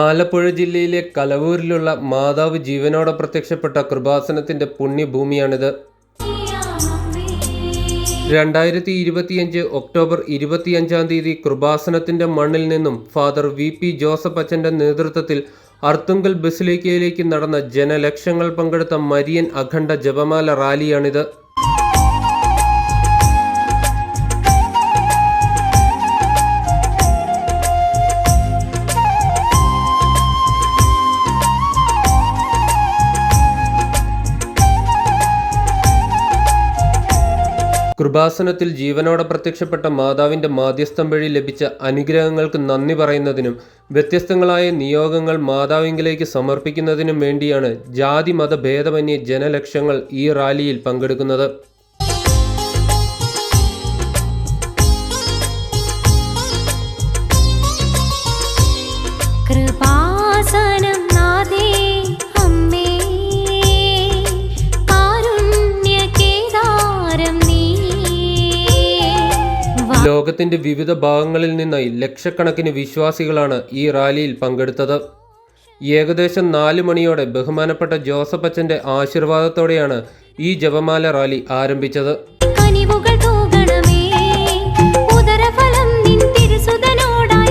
ആലപ്പുഴ ജില്ലയിലെ കലവൂരിലുള്ള മാതാവ് ജീവനോടെ പ്രത്യക്ഷപ്പെട്ട കൃപാസനത്തിന്റെ പുണ്യഭൂമിയാണിത്. രണ്ടായിരത്തി ഇരുപത്തിയഞ്ച് ഒക്ടോബർ ഇരുപത്തിയഞ്ചാം തീയതി കൃപാസനത്തിന്റെ മണ്ണിൽ നിന്നും ഫാദർ വി പി ജോസഫ് അച്ഛന്റെ നേതൃത്വത്തിൽ അർത്തുങ്കൽ ബസിലേക്കയിലേക്ക് നടന്ന ജനലക്ഷങ്ങൾ പങ്കെടുത്ത മരിയൻ അഖണ്ഡ ജപമാല റാലിയാണിത്. കൃപാസനത്തിൽ ജീവനോടെ പ്രത്യക്ഷപ്പെട്ട മാതാവിന്റെ മാധ്യസ്ഥം വഴി ലഭിച്ച അനുഗ്രഹങ്ങൾക്ക് നന്ദി പറയുന്നതിനും വ്യത്യസ്തങ്ങളായ നിയോഗങ്ങൾ മാതാവിങ്കിലേക്ക് സമർപ്പിക്കുന്നതിനും വേണ്ടിയാണ് ജാതി മതഭേദമന്യേ ജനലക്ഷങ്ങൾ ഈ റാലിയിൽ പങ്കെടുക്കുന്നത്. ലോകത്തിന്റെ വിവിധ ഭാഗങ്ങളിൽ നിന്നായി ലക്ഷക്കണക്കിന് വിശ്വാസികളാണ് ഈ റാലിയിൽ പങ്കെടുത്തത്. ഏകദേശം നാല് മണിയോടെ ബഹുമാനപ്പെട്ട ജോസഫ് അച്ഛന്റെ ആശീർവാദത്തോടെയാണ് ഈ ജപമാല റാലി ആരംഭിച്ചത്.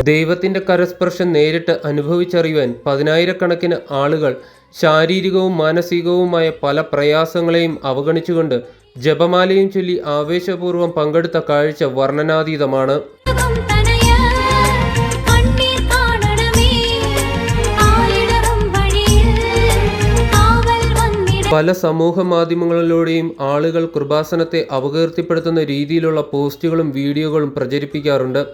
ദൈവത്തിന്റെ കരസ്പർശം നേരിട്ട് അനുഭവിച്ചറിയുവാൻ പതിനായിരക്കണക്കിന് ആളുകൾ ശാരീരികവും മാനസികവുമായ പല പ്രയാസങ്ങളെയും അവഗണിച്ചുകൊണ്ട് ജപമാലയും ചൊല്ലി ആവേശപൂർവം പങ്കെടുത്ത കാഴ്ച വർണനാതീതമാണ് ും. പല സമൂഹ മാധ്യമങ്ങളിലൂടെയും ആളുകൾ കൃപാസനത്തെ അപകീർത്തിപ്പെടുത്തുന്ന രീതിയിലുള്ള പോസ്റ്റുകളും വീഡിയോകളും പ്രചരിപ്പിക്കാറുണ്ട്.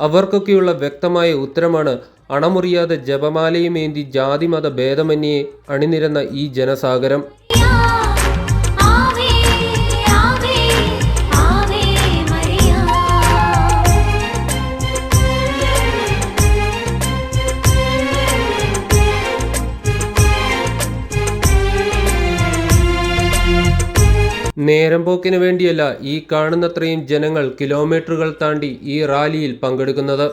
അവർക്കൊക്കെയുള്ള വ്യക്തമായ ഉത്തരമാണ് അണമുറിയാതെ ജപമാലയുമേന്തി ജാതിമത ഭേദമന്യേ അണിനിരന്ന ഈ ജനസാഗരം. നേരം പോക്കിന് വേണ്ടിയല്ല ഈ കാണുന്നത്രയും ജനങ്ങൾ കിലോമീറ്ററുകൾ താണ്ടി ഈ റാലിയിൽ പങ്കെടുക്കുന്നത്.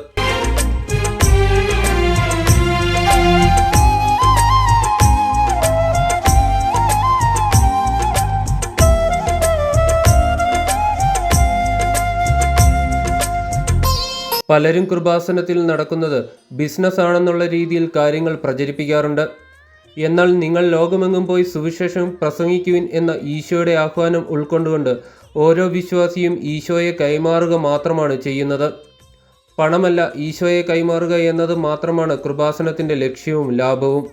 പലരും കൃപാസനത്തിൽ നടക്കുന്നത് ബിസിനസ് ആണെന്നുള്ള രീതിയിൽ കാര്യങ്ങൾ പ്രചരിപ്പിക്കാറുണ്ട്. എന്നാൽ നിങ്ങൾ ലോകമെങ്ങും പോയി സുവിശേഷം പ്രസംഗിക്കുവിൻ എന്ന ഈശോയുടെ ആഹ്വാനം ഉൾക്കൊണ്ടുകൊണ്ട് ഓരോ വിശ്വാസിയും ഈശോയെ കൈമാറുക മാത്രമാണ് ചെയ്യുന്നത്. പണമല്ല ഈശോയെ കൈമാറുക എന്നത് മാത്രമാണ് കൃപാസനത്തിന്റെ ലക്ഷ്യവും ലാഭവും.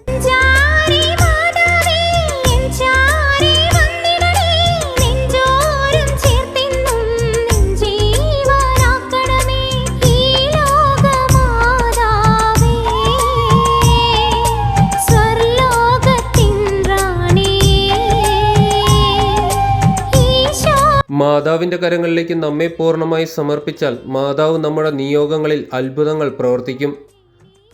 മാതാവിന്റെ കരങ്ങളിലേക്ക് നമ്മെ പൂർണമായി സമർപ്പിച്ചാൽ മാതാവ് നമ്മുടെ നിയോഗങ്ങളിൽ അത്ഭുതങ്ങൾ പ്രവർത്തിക്കും.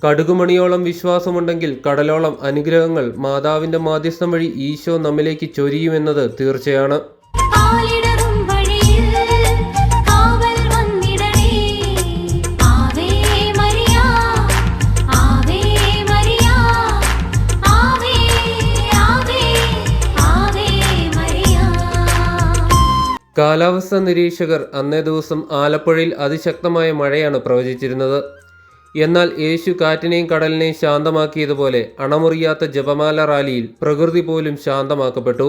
കടുകുമണിയോളം വിശ്വാസമുണ്ടെങ്കിൽ കടലോളം അനുഗ്രഹങ്ങൾ മാതാവിന്റെ മാധ്യസ്ഥം വഴി ഈശോ നമ്മിലേക്ക് ചൊരിയുമെന്നത് തീർച്ചയാണ്. കാലാവസ്ഥാ നിരീക്ഷകർ അന്നേ ദിവസം ആലപ്പുഴയിൽ അതിശക്തമായ മഴയാണ് പ്രവചിച്ചിരുന്നത്. എന്നാൽ യേശു കാറ്റിനെയും കടലിനെയും ശാന്തമാക്കിയതുപോലെ അണമുറിയാത്ത ജപമാല റാലിയിൽ പ്രകൃതി പോലും ശാന്തമാക്കപ്പെട്ടു.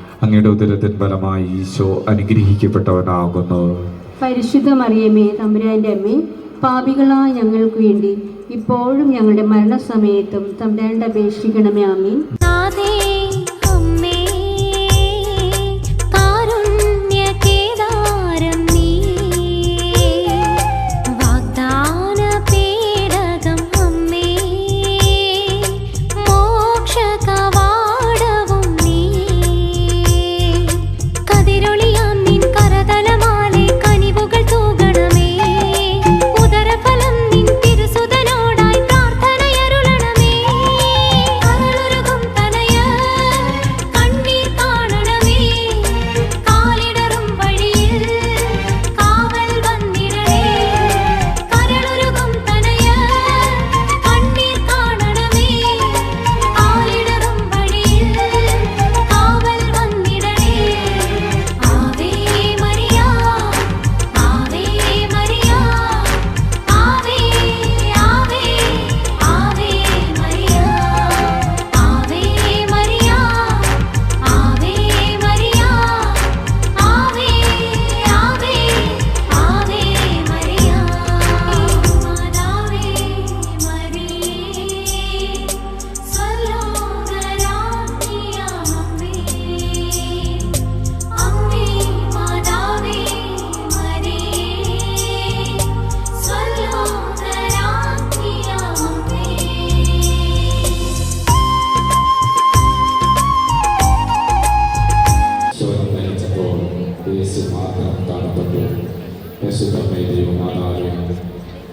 അങ്ങയുടെ ഉദരത്തിൻ ഫലമായി ഈശോ അനുഗ്രഹിക്കപ്പെട്ടവനാകുന്നു. പരിശുദ്ധ മറിയമേ തമ്പുരാന്റെ അമ്മേ പാപികളായ ഞങ്ങൾക്ക് വേണ്ടി ഇപ്പോഴും ഞങ്ങളുടെ മരണസമയത്തും തമ്പുരാന്റെ അപേക്ഷിക്കണമേ ആമീൻ.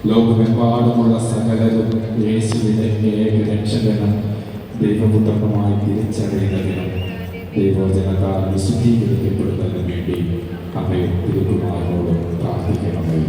ലോകമെമ്പാടുമുള്ള സകലരും യേശുവിനെ ഏക രക്ഷകനും ദൈവപുത്രനുമായി തിരിച്ചറിയുന്നതിനും ദൈവജനക്കാർ വിശുദ്ധീകരിക്കപ്പെടുന്നതിനു വേണ്ടി അവയെ തിരുക്കുമാരോട് പ്രാർത്ഥിക്കണമേ.